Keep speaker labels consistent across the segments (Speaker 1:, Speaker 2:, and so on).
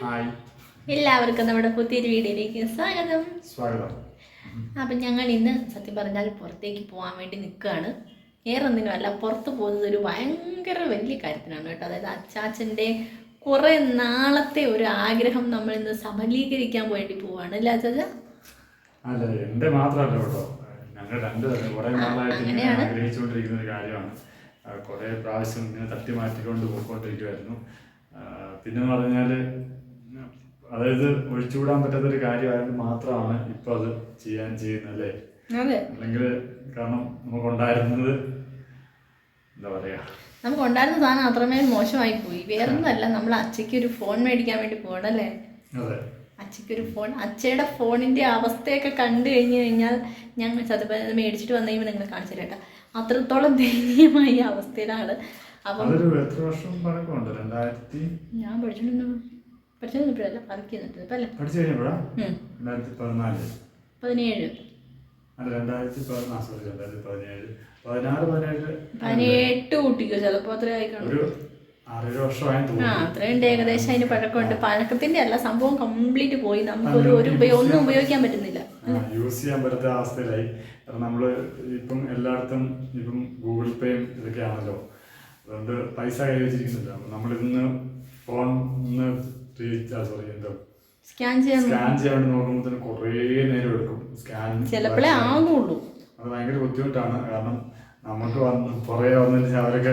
Speaker 1: Hi
Speaker 2: എല്ലാവർക്കും നമ്മുടെ പുതിയൊരു വീഡിയോയിലേക്ക് സ്വാഗതം.
Speaker 1: സ്വാഗതം.
Speaker 2: അപ്പം ഞങ്ങൾ ഇന്ന് സത്യം പറഞ്ഞാൽ പുറത്തേക്ക് പോകാൻ വേണ്ടി നിൽക്കുകയാണ്. വേറെ ഒന്നിനുമല്ല പുറത്ത് പോകുന്നത് ഒരു ഭയങ്കര വലിയ കാര്യത്തിനാണ് കേട്ടോ. അതായത് അച്ചാച്ചന്റെ കുറേ നാളത്തെ ഒരു ആഗ്രഹം നമ്മൾ ഇന്ന് സഫലീകരിക്കാൻ വേണ്ടി പോവാണ് അല്ലേ അച്ചാച്ച?
Speaker 1: അല്ല എന്റെ മാത്രമല്ല കേട്ടോ. ഞങ്ങൾ കുറെ നാളായിട്ട്. ആഗ്രഹിച്ചുകൊണ്ടിരിക്കുന്ന ഒരു കാര്യമാണ്. കുറേ പ്രാവശ്യം ഇങ്ങനെ തട്ടി മാറ്റിക്കൊണ്ട് പോയിക്കൊണ്ടിരിക്കുമായിരുന്നു പിന്നെ പറഞ്ഞാൽ അതായത് ഒഴിച്ചുകൂടാൻ പറ്റാത്ത ഒരു കാര്യമായത് മാത്രമാണ് ഇപ്പൊ അത് ചെയ്യാൻ ചെയ്യുന്നത് അല്ലേ അല്ലെങ്കിൽ കാരണം നമുക്ക് ഉണ്ടായിരുന്നത് എന്താ പറയാ?
Speaker 2: നമുക്ക് ഉണ്ടായിരുന്ന സാധനം അത്രമേൽ മോശമായി പോയി വേറൊന്നുമല്ല നമ്മൾ അച്ഛയ്ക്ക് ഒരു ഫോൺ മേടിക്കാൻ വേണ്ടി പോണല്ലേ അല്ലേ ഒരു ഫോൺ അച്ഛയുടെ ഫോണിന്റെ അവസ്ഥയൊക്കെ കണ്ടു കഴിഞ്ഞു കഴിഞ്ഞാൽ ഞങ്ങൾ സത്യപ്പ മേടിച്ചിട്ട് വന്നു കഴിയുമ്പോൾ നിങ്ങൾ കാണിച്ചു കേട്ടോ. അത്രത്തോളം ദയനീയമായ അവസ്ഥയിലാണ്. അപ്പം ഞാൻ പഠിച്ചിട്ടുണ്ട്? വർക്ക് ചെയ്തിട്ടുണ്ട് ഇപ്പം അല്ലേ
Speaker 1: പഠിച്ചു കഴിഞ്ഞപ്പോഴാ. രണ്ടായിരത്തി പതിനാല്
Speaker 2: പതിനേഴ്.
Speaker 1: അല്ല രണ്ടായിരത്തി പതിനാല് സോറി രണ്ടായിരത്തി പതിനേഴ് പതിനാറ് പതിനേഴ്.
Speaker 2: പതിനെട്ട് കുട്ടിക്കോ ചിലപ്പോൾ അത്ര ആയിക്കാണും
Speaker 1: ഒരു ആറേഴ് വർഷമായി
Speaker 2: ആ അത്രയുണ്ട് ഏകദേശം അതിന് പഴക്കമുണ്ട്. പഴക്കത്തിന്റെ അല്ല സംഭവം കംപ്ലീറ്റ് പോയി. നമുക്ക് ഒരു ഉപയോഗം ഒന്നും ഉപയോഗിക്കാൻ പറ്റുന്നില്ല.
Speaker 1: യൂസ് ചെയ്യാൻ പറ്റാത്ത അവസ്ഥയിലായി. കാരണം നമ്മൾ ഇപ്പം എല്ലായിടത്തും ഇപ്പം ഗൂഗിൾ പേയും ഇതൊക്കെയാണല്ലോ. അതുകൊണ്ട് പൈസ കൈവച്ചിരിക്കുന്നില്ല നമ്മളിന്ന് ഫോൺ സോറി എന്തോ
Speaker 2: സ്കാൻ ചെയ്യാൻ
Speaker 1: സ്കാൻ ചെയ്യാൻ വേണ്ടി നോക്കുമ്പോൾ കുറേ നേരം എടുക്കും. സ്കാൻ
Speaker 2: ചിലപ്പോഴേ ആകുള്ളൂ
Speaker 1: അത് ഭയങ്കര ബുദ്ധിമുട്ടാണ്. കാരണം നമുക്ക് വന്ന് പുറകെ ശേഷം അവരൊക്കെ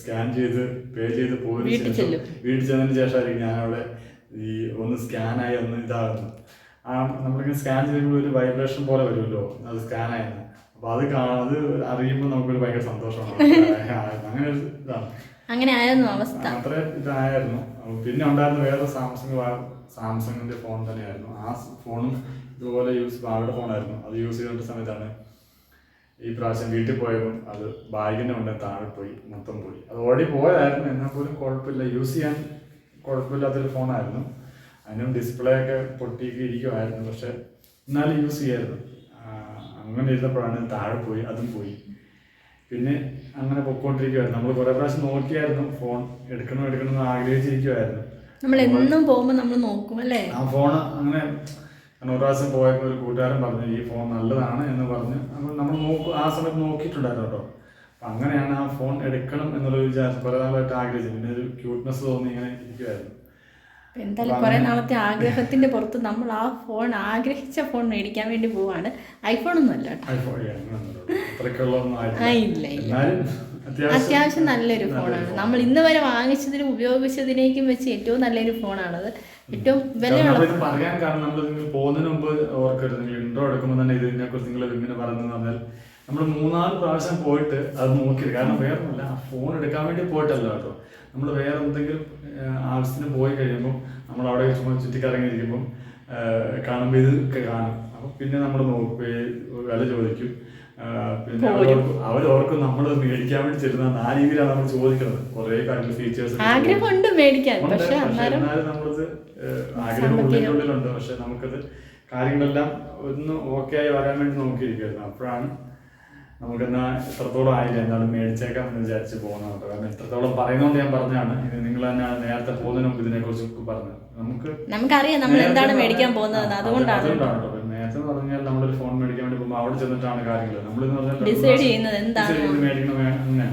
Speaker 1: സ്കാൻ ചെയ്ത് പേ ചെയ്ത് പോയതിന്
Speaker 2: വീട്ടിൽ
Speaker 1: ശേഷം. വീട്ടിൽ ചെന്നതിന് ശേഷമായിരിക്കും ഞാനവിടെ ഈ ഒന്ന് സ്കാനായി ഒന്ന് ഇതാകുന്നു ആ നമ്മളിങ്ങനെ സ്കാൻ ചെയ്യുമ്പോൾ ഒരു വൈബ്രേഷൻ പോലെ വരുമല്ലോ അത് സ്കാൻ ആയെന്ന്. അപ്പൊ അത് കാണാൻ അത് അറിയുമ്പോൾ നമുക്കൊരു ഭയങ്കര സന്തോഷമാണ്. അങ്ങനെ ഒരു ഇതാണ്.
Speaker 2: അങ്ങനെ ആയിരുന്നു അവസ്ഥ.
Speaker 1: അത്ര ഇതായിരുന്നു. പിന്നെ ഉണ്ടായിരുന്ന വേറെ സാംസങ് സാംസങ്ങിന്റെ ഫോൺ തന്നെയായിരുന്നു. ആ ഫോണും ഇതുപോലെ യൂസ് ബാബയുടെ ഫോണായിരുന്നു. അത് യൂസ് ചെയ്ത സമയത്താണ് ഈ പ്രാവശ്യം വീട്ടിൽ പോയപ്പോൾ അത് ബാഗിന്റെ ഉണ്ട് താഴെ പോയി മൊത്തം പോയി. അത് ഓടി പോയതായിരുന്നു. എന്നാൽ പോലും കുഴപ്പമില്ല. യൂസ് ചെയ്യാൻ കുഴപ്പമില്ലാത്തൊരു ഫോണായിരുന്നു. അതിനും ഡിസ്പ്ലേ ഒക്കെ പൊട്ടിയൊക്കെ ഇരിക്കുമായിരുന്നു പക്ഷെ എന്നാലും യൂസ് ചെയ്യായിരുന്നു. അങ്ങനെ ഇരുന്നപ്പോഴാണ് താഴെ പോയി അതും പോയി. പിന്നെ അങ്ങനെ പൊക്കോണ്ടിരിക്കുവായിരുന്നു. നമ്മൾ കുറെ പ്രാവശ്യം നോക്കിയായിരുന്നു ഫോൺ എടുക്കണം എടുക്കണം എന്ന് ആഗ്രഹിച്ചിരിക്കുവായിരുന്നു
Speaker 2: നമ്മൾ എന്നും പോകുമ്പോൾ നമ്മൾ നോക്കും അല്ലേ?
Speaker 1: ആ ഫോൺ അങ്ങനെ ഒരു പ്രാവശ്യം പോയപ്പോൾ ഒരു കൂട്ടുകാരൻ പറഞ്ഞു ഈ ഫോൺ നല്ലതാണ് എന്ന് പറഞ്ഞു അപ്പോൾ നമ്മൾ നോക്കും ആ സമയത്ത് നോക്കിയിട്ടുണ്ടായിരുന്നു കേട്ടോ. അപ്പം അങ്ങനെയാണ് ആ ഫോൺ എടുക്കണം എന്നുള്ള വിചാരം കുറെ നാളായിട്ട് ആഗ്രഹിച്ചത്. പിന്നെ ഒരു ക്യൂട്ട്നെസ് തോന്നി ഇങ്ങനെ ഇരിക്കുമായിരുന്നു
Speaker 2: എന്തായാലും കുറെ നാളത്തെ ആഗ്രഹത്തിന്റെ പുറത്ത് നമ്മൾ ആ ഫോൺ ആഗ്രഹിച്ച ഫോൺ മേടിക്കാൻ വേണ്ടി പോവാണ്. ഐഫോൺ ഒന്നും അല്ല ഇല്ല ഇല്ല. അത്യാവശ്യം നല്ലൊരു ഫോണാണ് നമ്മൾ ഇന്ന് വരെ വാങ്ങിച്ചതിനും ഉപയോഗിച്ചതിനേക്കും വെച്ച് ഏറ്റവും നല്ലൊരു ഫോണാണത് ഏറ്റവും വിലയുള്ള
Speaker 1: കാരണം പറയാൻ കാരണം നമ്മൾ നിങ്ങൾ പോകുന്നതിന് മുമ്പ് ഓർക്കരുത്. നിങ്ങൾ ഇൻട്രോ എടുക്കുമ്പോൾ തന്നെ ഇതിനെ കുറിച്ച് നിങ്ങൾ ഇങ്ങനെ പറഞ്ഞു പറഞ്ഞാൽ നമ്മൾ മൂന്നാൽ പ്രാവശ്യം പോയിട്ട് അത് നോക്കിയത്. കാരണം വേറൊന്നുമില്ല. ആ ഫോൺ എടുക്കാൻ വേണ്ടി പോയിട്ടല്ല കേട്ടോ. നമ്മൾ വേറെ എന്തെങ്കിലും ആവശ്യത്തിന് പോയി കഴിയുമ്പോൾ നമ്മൾ അവിടെ ചുമ്മാ ചുറ്റിക്കറങ്ങിയിരിക്കുമ്പോൾ കാണുമ്പോൾ ഇത് കാണും. അപ്പൊ പിന്നെ നമ്മൾ നോക്കി വില ചോദിക്കും. പിന്നെ അവർ ഓർക്കും നമ്മൾ മേടിക്കാൻ വേണ്ടി ചെല്ലുന്ന ആ രീതിയിലാണ് നമ്മൾ ചോദിക്കുന്നത്. കുറേ കാര്യങ്ങൾ ഫീച്ചേഴ്സ്
Speaker 2: ആഗ്രഹമുണ്ട് മേടിക്കാൻ. പക്ഷെ
Speaker 1: എന്നാലും നമ്മളത് ആഗ്രഹം പക്ഷെ നമുക്കത് കാര്യങ്ങളെല്ലാം ഒന്ന് ഓക്കെ ആയി വരാൻ വേണ്ടി നോക്കിയിരിക്കുന്നു അപ്പോഴാണ് നമുക്കെന്നാ എത്രത്തോളം ആയില്ല എന്നാലും മേടിച്ചേക്കാം എന്ന് വിചാരിച്ച് പോകുന്നത് കാരണം എത്രത്തോളം പറയുന്നോണ്ട് ഞാൻ പറഞ്ഞാണ് ഇത് നിങ്ങൾ തന്നെയാണ് നേരത്തെ പോകുന്നതിന് മുമ്പ് ഇതിനെ കുറിച്ച് പറഞ്ഞത്. നമുക്ക്
Speaker 2: നമുക്കറിയാം നമ്മൾ
Speaker 1: നേരത്തെ
Speaker 2: എന്താണ് മേടിക്കാൻ പോകുന്നത്. അതുകൊണ്ടാണ്.
Speaker 1: നേരത്തെ എന്ന് പറഞ്ഞാൽ നമ്മളൊരു ഫോൺ മേടിക്കാൻ വേണ്ടി പോകുമ്പോൾ അവിടെ ചെന്നിട്ടാണ് കാര്യങ്ങൾ നമ്മൾ പറഞ്ഞാൽ രണ്ട്
Speaker 2: ചെയ്യുന്നത് എന്താണ്?
Speaker 1: decide ചെയ്ത് മേടിക്കണം അങ്ങനെ.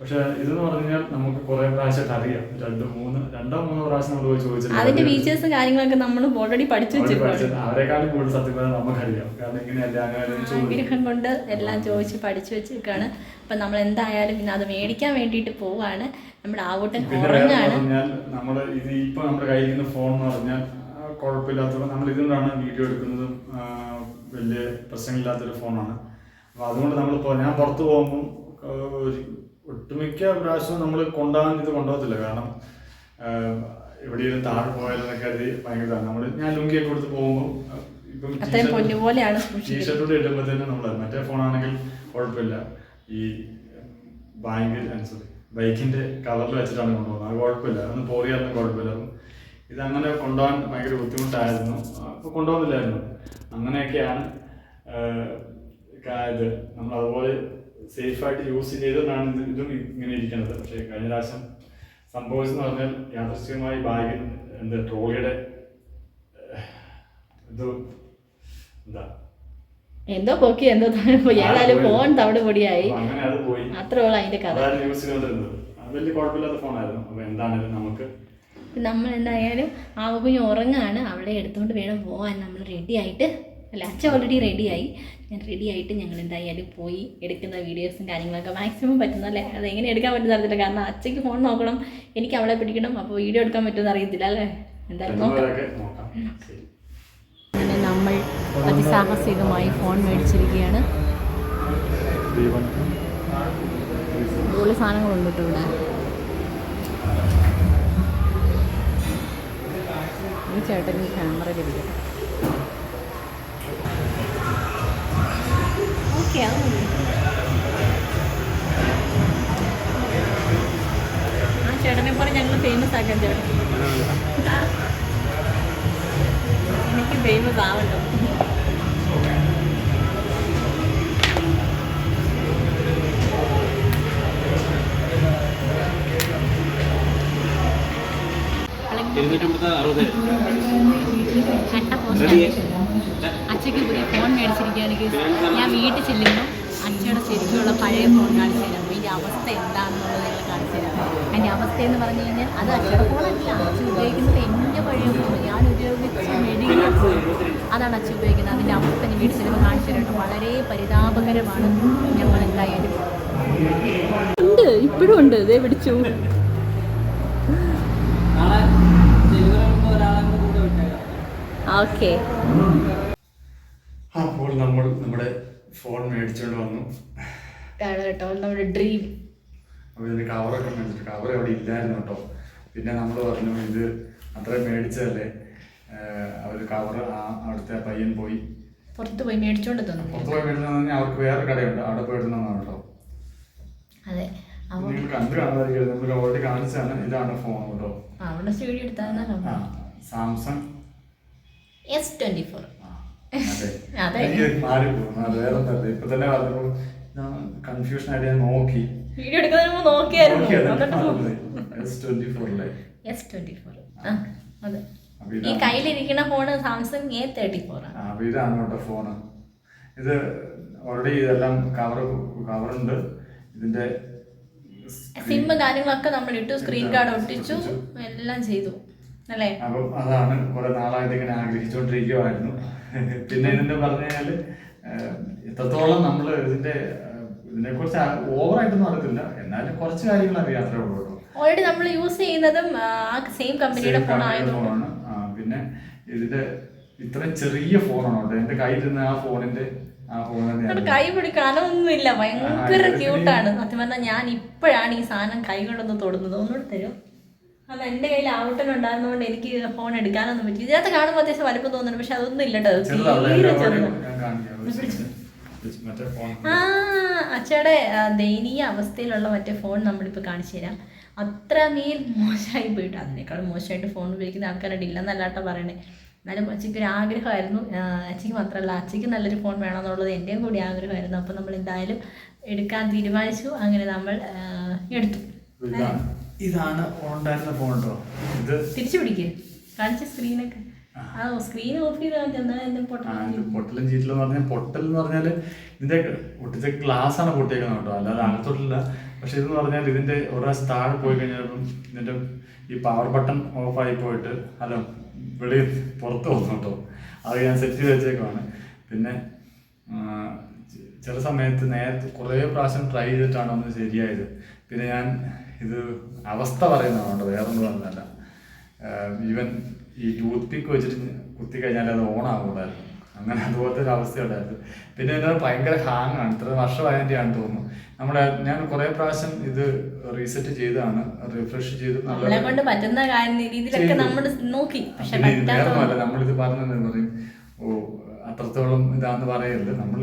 Speaker 1: പക്ഷെ ഇതെന്ന് പറഞ്ഞാൽ നമുക്ക് കുറെ പ്രാവശ്യമായിട്ട് അറിയാം. രണ്ട് മൂന്ന് രണ്ടോ മൂന്നോ പ്രാവശ്യം നമ്മൾ പോയി ചോദിച്ചിട്ട്
Speaker 2: അതിന്റെ ഫീച്ചേഴ്സും കാര്യങ്ങളൊക്കെ നമ്മൾ ഓൾറെഡി പഠിച്ചു വെച്ചിട്ടുണ്ട്.
Speaker 1: അവരെക്കാളും കൂടുതൽ സത്യം പറഞ്ഞാൽ നമുക്കറിയാം. കാരണം ഇങ്ങനെയല്ല
Speaker 2: ആഗ്രഹം കൊണ്ട് എല്ലാം ചോദിച്ച് പഠിച്ചു വെച്ചിരിക്കുകയാണ്. അപ്പൊ നമ്മൾ എന്തായാലും ഇന്ന് അത് മേടിക്കാൻ വേണ്ടിട്ട് പോവാണ്. നമ്മുടെ ആവൂട്ടൻ നമ്മൾ
Speaker 1: പറഞ്ഞാൽ നമ്മൾ ഇത് ഇപ്പൊ നമ്മുടെ കയ്യിൽ നിന്ന് ഫോൺ എന്ന് പറഞ്ഞാൽ ആ, കുഴപ്പമില്ലാത്തത് നമ്മൾ ഇതുകൊണ്ടാണ് വീഡിയോ എടുക്കുന്നതും വലിയ പ്രശ്നമില്ലാത്തൊരു ഫോണാണ് അപ്പൊ അതുകൊണ്ട് നമ്മളിപ്പോ ഞാൻ പുറത്തു പോകുമ്പോൾ ഒട്ടുമിക്ക പ്രാവശ്യവും നമ്മൾ കൊണ്ടുപോകാൻ ഇത് കൊണ്ടുപോകത്തില്ല. കാരണം എവിടെയെങ്കിലും താഴെ പോയാലെന്നൊക്കെ കരുതി ഭയങ്കര നമ്മൾ ഞാൻ ലുങ്കിയൊക്കെ കൊടുത്ത് പോകുമ്പോൾ ഇപ്പം ടീഷർട്ടോട് ഇടുമ്പോൾ തന്നെ നമ്മൾ മറ്റേ ഫോണാണെങ്കിൽ കുഴപ്പമില്ല. ഈ ബാങ്കിൽ സോറി ബൈക്കിന്റെ കളറിൽ വെച്ചിട്ടാണ് കൊണ്ടുപോകുന്നത്. അത് കുഴപ്പമില്ല. അതൊന്നും പോറിയാലും കുഴപ്പമില്ല. അപ്പം ഇതങ്ങനെ കൊണ്ടുപോകാൻ ഭയങ്കര ബുദ്ധിമുട്ടായിരുന്നു. അപ്പോൾ കൊണ്ടുപോകുന്നില്ലായിരുന്നു. അങ്ങനെയൊക്കെയാണ് ഇത്. നമ്മൾ അതുപോലെ സേഫായിട്ട് യൂസ് ചെയ്തെന്നാണ് ഇത് ഇങ്ങനെ ഇരിക്കുന്നത്. പക്ഷേ കഴിഞ്ഞ പ്രാവശ്യം സംഭവിച്ചെന്ന് പറഞ്ഞാൽ യാദൃശ്ചികമായി ബാഗിൽ എന്ത് ട്രോളിയുടെ ഇത് എന്താ?
Speaker 2: എന്തോ പൊക്കി എന്തോ ഏതായാലും ഫോൺ തവിട് പൊടിയായി. അത്രേ ഉള്ളൂ അതിന്റെ കഥ.
Speaker 1: അതായിരുന്നു യൂസ് ചെയ്തുകൊണ്ടിരുന്നത്. അത് വലിയ കുഴപ്പമില്ലാത്ത ഫോണായിരുന്നു. അപ്പൊ എന്താണെങ്കിലും നമുക്ക്
Speaker 2: നമ്മൾ എന്തായാലും ആ കുഞ്ഞ് ഉറങ്ങാണ്. അവളെ എടുത്തുകൊണ്ട് വേണം പോവാൻ. നമ്മൾ റെഡി ആയിട്ട് അല്ല അച്ഛൻ ഓൾറെഡി റെഡിയായി ഞാൻ റെഡി ആയിട്ട് ഞങ്ങൾ എന്തായാലും പോയി എടുക്കുന്ന വീഡിയോസും കാര്യങ്ങളൊക്കെ മാക്സിമം പറ്റുന്നല്ലേ അത് എങ്ങനെ എടുക്കാൻ പറ്റുന്ന അറിയത്തില്ല. കാരണം അച്ഛയ്ക്ക് ഫോൺ നോക്കണം എനിക്ക് അവളെ പിടിക്കണം അപ്പോൾ വീഡിയോ എടുക്കാൻ പറ്റുമെന്ന് അറിയത്തില്ല അല്ലേ? എന്തായാലും നോക്കാം. നമ്മൾ അതിസാഹസികമായി ഫോൺ മേടിച്ചിരിക്കുകയാണ്.
Speaker 1: ദീപൻ.
Speaker 2: സാധനങ്ങളുണ്ട് കേട്ടോ ഇവിടെ. ഈ ചേട്ടൻ ഈ ക്യാമറ ലഭിക്കും ഓക്കെ ആ ചേട്ടനെ പോലെ ഞങ്ങൾ ഫേമസ് ആക്കാൻ ചേട്ടൻ എനിക്ക് ഫേമസ് ആവണ്ടോ
Speaker 3: ഇരുന്നൂറ്റമ്പത്തി അറുപത്
Speaker 2: കട്ട പോസ്റ്റ് അച്ഛക്ക് പുതിയ ഫോൺ മേടിച്ചിരിക്കുകയാണെങ്കിൽ ഞാൻ വീട്ടിൽ ചെല്ലുമ്പോൾ അച്ഛയുടെ ശരിക്കുള്ള പഴയ ഫോൺ കാണിച്ചു തരാം. അതിന്റെ അവസ്ഥ എന്താണെന്നുള്ളത് ഞങ്ങൾ കാണിച്ചു തരാം. അതിന്റെ അവസ്ഥ എന്ന് പറഞ്ഞു കഴിഞ്ഞാൽ അത് അച്ഛയുടെ ഫോണല്ല അച്ഛൻ ഉപയോഗിക്കുന്നത് എന്റെ പഴയ ഫോൺ ഞാൻ ഉപയോഗിച്ച മെഡിക്കൽ ഫോൺ അതാണ് അച്ഛൻ ഉപയോഗിക്കുന്നത്. അതിന്റെ അവസ്ഥ ഞാൻ വീട്ടിൽ ചെല്ലുമ്പോൾ കാണിച്ചു തരാം. വളരെ പരിതാപകരമാണ് ഞങ്ങൾ എന്തായാലും. ഉണ്ട് ഇപ്പോഴും ഉണ്ട്. ഇതേ പിടിച്ചു. ഓക്കെ
Speaker 1: അപ്പോൾ നമ്മൾ നമ്മുടെ ഫോൺ മേടിച്ചുകൊണ്ട് വന്നു.
Speaker 2: കേട്ടോ നമ്മുടെ ഡ്രീം
Speaker 1: അപ്പോൾ ഇതിന് കവറൊക്കെ മേടിച്ചിട്ട് കവർ അവിടെ ഇല്ലായിരുന്നു കേട്ടോ. പിന്നെ നമ്മൾ പറഞ്ഞു ഇത് അത്രയും മേടിച്ചതല്ലേ? അവർ കവർ ആ അവിടുത്തെ പയ്യൻ പോയി.
Speaker 2: പുറത്ത് പോയി മേടിച്ചോണ്ട് തന്നു
Speaker 1: പുറത്ത് പോയി മേടിച്ചു അവർക്ക് വേറെ കടയുണ്ട് അവിടെ പോയി എടുക്കുന്നതാണ് കേട്ടോ.
Speaker 2: അതെ.
Speaker 1: നിങ്ങൾ കണ്ടു നമ്മൾ ഓൾറെഡി ഇതാണ് ഫോൺ കേട്ടോ.
Speaker 2: അവിടെ എടുത്താൽ
Speaker 1: സാംസങ്
Speaker 2: എസ് ട്വന്റി ഫോർ
Speaker 1: വേറെ ഇപ്പൊ തന്നെ കൺഫ്യൂഷൻ ആയിട്ട് ഞാൻ നോക്കി.
Speaker 2: വീഡിയോ എടുക്കുന്നതിന് മുമ്പ് നോക്കിയായിരുന്നു. ഈ
Speaker 1: ഇതാണ്.
Speaker 2: കയ്യിലിരിക്കുന്ന phone Samsung A thirty four ആണ്
Speaker 1: കേട്ടോ ഫോണ് ഇത് ഓൾറെഡി ഇതെല്ലാം കവർ കവറുണ്ട് ഇതിന്റെ
Speaker 2: സിം കാര്യങ്ങളൊക്കെ നമ്മൾ ഇട്ടു. സ്ക്രീൻ കാർഡ് ഒട്ടിച്ചു. എല്ലാം ചെയ്തു. അല്ലേ?
Speaker 1: അപ്പം അതാണ് കുറെ നാളായിട്ട് ഇങ്ങനെ ആഗ്രഹിച്ചുകൊണ്ടിരിക്കുവായിരുന്നു. പിന്നെ ഇതിന്റെ പറഞ്ഞു കഴിഞ്ഞാൽ എത്രത്തോളം നമ്മൾ ഇതിന്റെ ഇതിനെ കുറിച്ച് ഓവറായിട്ടൊന്നും അറിയത്തില്ല. എന്നാലും കുറച്ച് കാര്യങ്ങൾ അറിയാം അത്രേ ഉള്ളൂ
Speaker 2: ഓൾറെഡി നമ്മൾ യൂസ് ചെയ്യുന്നതും സെയിം കമ്പനിയുടെ ഫോൺ
Speaker 1: ഫോണാണ് പിന്നെ ഇതിന്റെ ഇത്ര ചെറിയ ഫോണാണ് കേട്ടോ. എന്റെ കയ്യിലിരുന്ന ആ ഫോണിന്റെ
Speaker 2: കൈ പിടിക്കാനൊന്നുമില്ല ഭയങ്കര ക്യൂട്ടാണ് സത്യം പറഞ്ഞാൽ ഞാൻ ഇപ്പോഴാണ് ഈ സാധനം കൈകൊണ്ടൊന്ന് തൊടുന്നത്. ഒന്നുകൂടെ തരും അത് എന്റെ കയ്യിൽ ഔട്ടൻ ഉണ്ടായിരുന്നതുകൊണ്ട് എനിക്ക് ഫോൺ എടുക്കാനൊന്നും പറ്റി ഇതിനകത്ത് കാണുമ്പോൾ അത്യാവശ്യം വലുപ്പം തോന്നുന്നു പക്ഷെ അതൊന്നും ഇല്ല കേട്ടോ തീരെ ആ അച്ഛയുടെ ദയനീയ അവസ്ഥയിലുള്ള മറ്റേ ഫോൺ നമ്മളിപ്പോൾ കാണിച്ചു തരാം. അത്രമേൽ മോശമായി പോയിട്ട് അതിനേക്കാൾ മോശമായിട്ട് ഫോൺ ഉപയോഗിക്കുന്ന ആൾക്കാരുടെ ഇല്ലെന്നല്ലാട്ടോ പറയണേ. എന്നാലും അച്ഛയ്ക്ക് ഒരു ആഗ്രഹമായിരുന്നു. അച്ഛക്ക് അച്ഛയ്ക്ക് മാത്രമല്ല അച്ഛയ്ക്ക് നല്ലൊരു ഫോൺ വേണമെന്നുള്ളത് എന്റെയും കൂടി ആഗ്രഹമായിരുന്നു. അപ്പോൾ നമ്മൾ എന്തായാലും എടുക്കാൻ തീരുമാനിച്ചു. അങ്ങനെ നമ്മൾ എടുത്തു.
Speaker 1: ഇതാണ് ഓണ്ടായിരുന്ന ഉണ്ടായിരുന്ന ഫോൺ കേട്ടോ ഇത്
Speaker 2: തിരിച്ചു പിടിക്കുക കാണിച്ച സ്ക്രീനൊക്കെ ആ. സ്ക്രീൻ ഓഫ് ചെയ്താൽ
Speaker 1: പൊട്ടലും ചീറ്റലും എന്ന് പറഞ്ഞാൽ പൊട്ടൽ എന്ന് പറഞ്ഞാൽ ഇതിന്റെ ഒട്ടിച്ച ഗ്ലാസ് ആണ് പൊട്ടിയേക്കുന്നത് കേട്ടോ. അല്ലാതെ അകത്തോട്ടില്ല. പക്ഷെ ഇതെന്ന് പറഞ്ഞാൽ ഇതിന്റെ ഒരു പ്രാവശ്യം താഴെ പോയി കഴിഞ്ഞപ്പം ഇതിന്റെ ഈ പവർ ബട്ടൺ ഓഫ് ആയി പോയിട്ട് അല്ല വെളിയിൽ പുറത്ത് പോകുന്നു കേട്ടോ. അത് ഞാൻ സെറ്റ് ചെയ്ത് വെച്ചേക്കുവാണ്. പിന്നെ ചില സമയത്ത് നേരത്തെ കുറേ പ്രാവശ്യം ട്രൈ ചെയ്തിട്ടാണ് ഒന്ന് ശരിയായത്. പിന്നെ ഞാൻ ഇത് അവസ്ഥ പറയുന്നതാണ് വേറൊന്നും പറഞ്ഞല്ല. ഈവൻ ഈ ടൂത്ത്പിക്ക് വെച്ചിട്ട് കുത്തി കഴിഞ്ഞാൽ അത് ഓൺ ആകൂടായിരുന്നു അങ്ങനെ അതുപോലത്തെ ഒരു അവസ്ഥ ഉണ്ടായിരുന്നു. പിന്നെ എന്താ ഭയങ്കര ഹാങ് ആണ്. ഇത്ര വർഷമായതിന്റെയാണ് തോന്നുന്നു. നമ്മുടെ ഞാൻ കുറെ പ്രാവശ്യം ഇത് റീസെറ്റ് ചെയ്താണ് റിഫ്രഷ് ചെയ്ത്
Speaker 2: കൊണ്ട് പറ്റുന്ന രീതിയിലൊക്കെ നമ്മൾ നോക്കി. പക്ഷെ
Speaker 1: നമ്മളിത് പറഞ്ഞു പറയും ഓ അത്രത്തോളം ഇതാന്ന് പറയരുത്. നമ്മൾ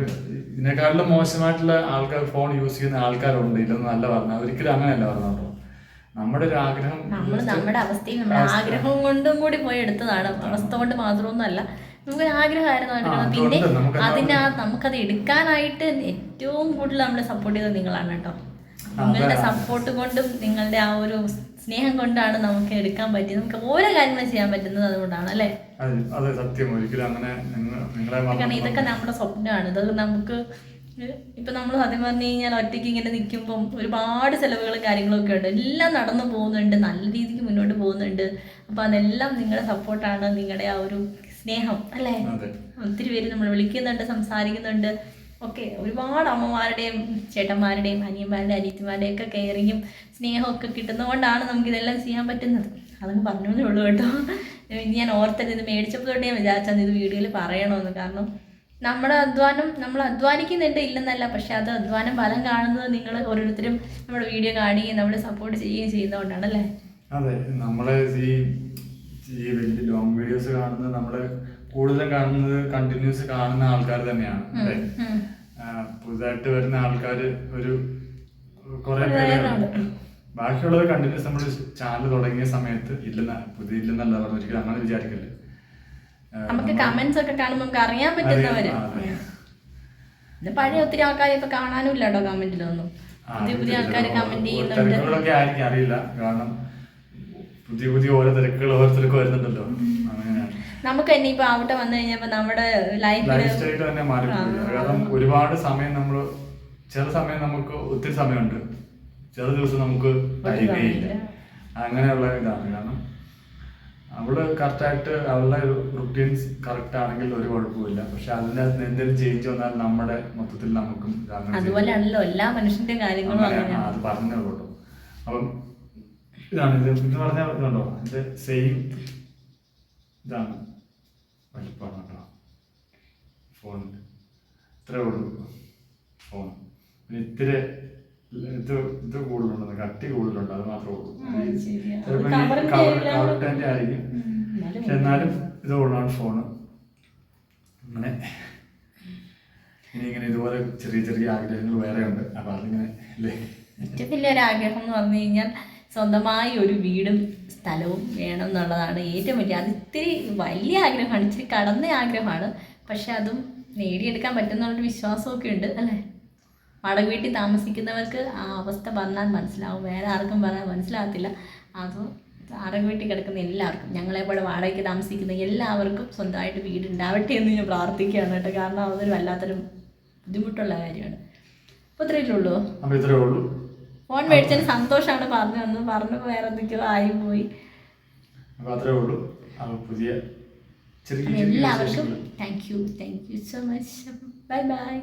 Speaker 1: ഇതിനേക്കാളും മോശമായിട്ടുള്ള ആൾക്കാർ ഫോൺ യൂസ് ചെയ്യുന്ന ആൾക്കാരുണ്ട്. ഇതൊന്നും അല്ല പറഞ്ഞാൽ ഒരിക്കലും അങ്ങനെയല്ല പറഞ്ഞത്. നമ്മുടെ ഒരു ആഗ്രഹം
Speaker 2: നമ്മൾ നമ്മുടെ അവസ്ഥയും നമ്മുടെ
Speaker 1: ആഗ്രഹം
Speaker 2: ആഗ്രഹവും കൊണ്ടും കൂടി പോയി എടുത്തതാണ്. അവസ്ഥ കൊണ്ട് മാത്രമൊന്നുമല്ല. നമുക്കൊരു ആഗ്രഹമായിരുന്നു എടുക്കണം പിന്നെ
Speaker 1: അതിനാ നമുക്ക്
Speaker 2: അതിന് നമുക്കത് എടുക്കാനായിട്ട് ഏറ്റവും കൂടുതൽ നമ്മളെ സപ്പോർട്ട് ചെയ്തത് നിങ്ങളാണ് കേട്ടോ. നിങ്ങളുടെ സപ്പോർട്ട് കൊണ്ടും നിങ്ങളുടെ ആ ഒരു സ്നേഹം കൊണ്ടാണ് നമുക്ക് എടുക്കാൻ പറ്റിയത്. നമുക്ക് ഓരോ കാര്യങ്ങളും ചെയ്യാൻ പറ്റുന്നത് അതുകൊണ്ടാണ് അല്ലേ?
Speaker 1: അതെ അതെ സത്യം ഒരിക്കലും അങ്ങനെ നിങ്ങ- നിങ്ങളെ
Speaker 2: കാരണം ഇതൊക്കെ നമ്മുടെ സ്വപ്നമാണ്. ഇതൊക്കെ നമുക്ക് ഇപ്പൊ നമ്മൾ സത്യം പറഞ്ഞു കഴിഞ്ഞാൽ ഒറ്റയ്ക്ക് ഇങ്ങനെ നിൽക്കുമ്പം ഒരുപാട് ചെലവുകളും കാര്യങ്ങളും ഒക്കെ ഉണ്ട്. എല്ലാം നടന്നു പോകുന്നുണ്ട് നല്ല രീതിക്ക് മുന്നോട്ട് പോകുന്നുണ്ട്. അപ്പൊ അതെല്ലാം നിങ്ങളുടെ സപ്പോർട്ടാണ് നിങ്ങളുടെ ആ ഒരു സ്നേഹം അല്ലേ? ഒത്തിരി പേര് നമ്മൾ വിളിക്കുന്നുണ്ട് സംസാരിക്കുന്നുണ്ട്. ഒക്കെ ഒരുപാട് അമ്മമാരുടെയും ചേട്ടന്മാരുടെയും അനിയന്മാരുടെയും അനിയത്തിമാരുടെയും ഒക്കെ കെയറിങ്ങും സ്നേഹവും ഒക്കെ കിട്ടുന്നതുകൊണ്ടാണ് നമുക്ക് ഇതെല്ലാം ചെയ്യാൻ പറ്റുന്നത്. അതങ്ങ് പറഞ്ഞേ ഉള്ളൂ കേട്ടോ. ഞാൻ ഓർത്തത് ഇത് മേടിച്ചപ്പോൾ തൊട്ട് ഇത് വീഡിയോയിൽ പറയണമെന്ന് കാരണം നമ്മുടെ അധ്വാനം നമ്മൾ അധ്വാനിക്കുന്നുണ്ട് ഇല്ലെന്നല്ല പക്ഷെ അത് അധ്വാനം ഫലം കാണുന്നത് നിങ്ങൾ ഓരോരുത്തരും നമ്മുടെ വീഡിയോ കാണുകയും നമ്മളെ സപ്പോർട്ട് ചെയ്യുകയും ചെയ്യുന്നതുകൊണ്ടാണ് അല്ലേ
Speaker 1: അതെ നമ്മളെ ഈ വലിയ ലോങ് വീഡിയോസ് കാണുന്നത് നമ്മൾ കൂടുതലും കാണുന്നത് കണ്ടിന്യൂസ് കാണുന്ന ആൾക്കാർ തന്നെയാണ് അല്ലേ? പുതുതായിട്ട് വരുന്ന ആൾക്കാർ ഒരു കുറെ ബാക്കിയുള്ളത് കണ്ടിന്യൂസ് നമ്മൾ ചാനൽ തുടങ്ങിയ സമയത്ത് ഇല്ലെന്ന പുതിയ ഇല്ലെന്നല്ല പറഞ്ഞു ഒരിക്കലും അങ്ങനെ വിചാരിക്കല്ലേ.
Speaker 2: നമുക്ക് കമന്റ്സ് ഒക്കെ കാണുമ്പോൾ നമുക്ക് അറിയാൻ പറ്റുന്നവര്. ഇത് പഴയ ഒത്തിരി ആൾക്കാരെ ഇപ്പൊ കാണാനും ഇല്ല കേട്ടോ കമന്റിലൊന്നും പുതിയ പുതിയ ആൾക്കാർ കമന്റ് ചെയ്യുന്നുണ്ട്.
Speaker 1: ആയിരിക്കും അറിയില്ല. കാരണം പുതിയ പുതിയ ഓരോ തിരക്കുകൾ ഓരോരുത്തർക്ക് വരുന്നുണ്ടല്ലോ.
Speaker 2: നമുക്ക് തന്നെ ഇപ്പൊ അവിടെ വന്നു കഴിഞ്ഞപ്പോ നമ്മുടെ
Speaker 1: ലൈഫ് തന്നെ കാരണം ഒരുപാട് സമയം നമ്മൾ ചില സമയം നമുക്ക് ഒത്തിരി സമയമുണ്ട്. ചില ദിവസം നമുക്ക് കഴിയുകയില്ല അങ്ങനെയുള്ള ഇതാണ്. കാരണം അവൾ കറക്റ്റായിട്ട് അവളുടെ റുട്ടീൻസ് കറക്റ്റ് ആണെങ്കിൽ ഒരു കുഴപ്പമില്ല പക്ഷെ അതിനകത്ത് എന്തെങ്കിലും ചേഞ്ച് വന്നാൽ നമ്മുടെ മൊത്തത്തിൽ നമുക്കും
Speaker 2: അതുപോലെയാണല്ലോ എല്ലാ മനുഷ്യന്റെ കാര്യങ്ങളും
Speaker 1: അത് പറഞ്ഞേ ഉള്ളൂ കേട്ടോ. അപ്പം ഇതാണ് ഇത്. പറഞ്ഞോ പറഞ്ഞ ഇതുണ്ടോ? എന്റെ സെയിം ഇതാണ്. വലിപ്പമാണ് ഫോൺ ഇത്രേ ഉള്ളൂ. ഫോൺ പിന്നെ ഇത്തിരി ഇത് ഇത് കൂടുതലുണ്ട്. കട്ടി കൂടുതലുണ്ട്. അത് മാത്രമേ ഉള്ളൂ.
Speaker 2: cover
Speaker 1: tent ആയിരിക്കും. പക്ഷെ എന്നാലും ഇത് ഉള്ളതാണ് ഫോണ് അങ്ങനെ. ഇനി ഇങ്ങനെ ഇതുപോലെ ചെറിയ ചെറിയ ആഗ്രഹങ്ങൾ വേറെ ഉണ്ട് അപ്പൊ അതിങ്ങനെ അല്ലേ
Speaker 2: ഏറ്റവും വലിയൊരു ആഗ്രഹം എന്ന് പറഞ്ഞു കഴിഞ്ഞാൽ സ്വന്തമായി ഒരു വീടും സ്ഥലവും വേണം എന്നുള്ളതാണ് ഏറ്റവും വലിയ അത് ഇത്തിരി വലിയ ആഗ്രഹമാണ് ഇച്ചിരി കടന്ന ആഗ്രഹമാണ്. പക്ഷെ അതും നേടിയെടുക്കാൻ പറ്റുന്നുള്ളൊരു വിശ്വാസമൊക്കെ ഉണ്ട് അല്ലേ? വാടക വീട്ടിൽ താമസിക്കുന്നവർക്ക് ആ അവസ്ഥ വന്നാൽ മനസ്സിലാവും വേറെ ആർക്കും പറയാൻ മനസ്സിലാകത്തില്ല. അത് വാടക വീട്ടിൽ കിടക്കുന്ന എല്ലാവർക്കും ഞങ്ങളെപ്പോലെ വാടകയ്ക്ക് താമസിക്കുന്ന എല്ലാവർക്കും സ്വന്തമായിട്ട് വീട് ഉണ്ടാവട്ടെ എന്ന് ഞാൻ പ്രാർത്ഥിക്കുകയാണ് കേട്ടോ. കാരണം അതൊരു വല്ലാത്തൊരു ബുദ്ധിമുട്ടുള്ള കാര്യമാണ്. അപ്പോൾ ഇത്രയല്ലേ ഉള്ളൂ.
Speaker 1: അപ്പോൾ ഇത്രയേ ഉള്ളൂ.
Speaker 2: ഫോൺ മേടിച്ചതിന് സന്തോഷമാണ് പറഞ്ഞു വന്നു പറഞ്ഞു വേറെ എന്തൊക്കെയോ ആയി പോയി
Speaker 1: അത്രേ ഉള്ളൂ. പുതിയ
Speaker 2: എല്ലാവർക്കും thank you thank you so much bye bye